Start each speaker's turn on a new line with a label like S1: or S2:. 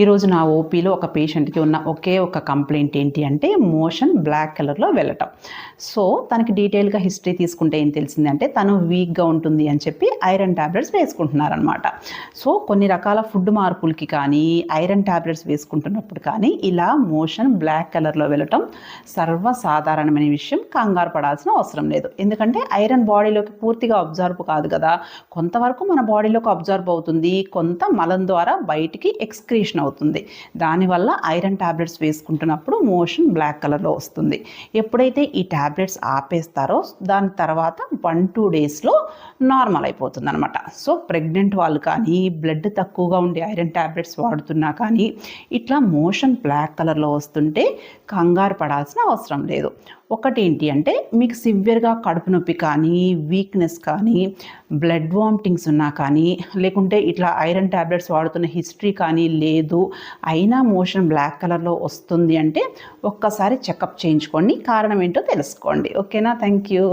S1: ఈరోజు నా ఓపీలో ఒక పేషెంట్కి ఉన్న ఒకే ఒక కంప్లైంట్ ఏంటి అంటే మోషన్ బ్లాక్ కలర్లో వెళ్ళటం. సో తనకి డీటెయిల్గా హిస్టరీ తీసుకుంటే ఏం తెలిసిందంటే తను వీక్గా ఉంటుంది అని చెప్పి ఐరన్ ట్యాబ్లెట్స్ వేసుకుంటున్నారనమాట సో కొన్ని రకాల ఫుడ్ మార్పులకి కానీ ఐరన్ ట్యాబ్లెట్స్ వేసుకుంటున్నప్పుడు కానీ ఇలా మోషన్ బ్లాక్ కలర్లో వెళ్ళటం సర్వసాధారణమైన విషయం కంగారు పడాల్సిన అవసరం లేదు. ఎందుకంటే ఐరన్ బాడీలోకి పూర్తిగా అబ్జర్వ్ కాదు కదా. కొంతవరకు మన బాడీలోకి అబ్జర్వ్ అవుతుంది కొంత మలం ద్వారా బయటికి ఎక్స్క్రీషన్ అవుతుంది. దానివల్ల ఐరన్ ట్యాబ్లెట్స్ వేసుకుంటున్నప్పుడు మోషన్ బ్లాక్ కలర్లో వస్తుంది. ఎప్పుడైతే ఈ ట్యాబ్లెట్స్ ఆపేస్తారో దాని తర్వాత వన్ టూ డేస్లో నార్మల్ అయిపోతుంది అనమాట సో ప్రెగ్నెంట్ వాళ్ళు కానీ బ్లడ్ తక్కువగా ఉండే ఐరన్ ట్యాబ్లెట్స్ వాడుతున్నా కానీ ఇట్లా మోషన్ బ్లాక్ కలర్లో వస్తుంటే కంగారు పడాల్సిన అవసరం లేదు. ఒకటి ఏంటి అంటే మీకు సివియర్గా కడుపు నొప్పి కానీ వీక్నెస్ కానీ బ్లడ్ వామిటింగ్స్ ఉన్నా కానీ లేకుంటే ఇట్లా ఐరన్ ట్యాబ్లెట్స్ వాడుతున్న హిస్టరీ కానీ లేదు లేదు. అయినా మోషన్ బ్లాక్ కలర్లో వస్తుంది అంటే ఒక్కసారి చెకప్ చేయించుకోండి. కారణం ఏంటో తెలుసుకోండి. ఓకేనా? Thank you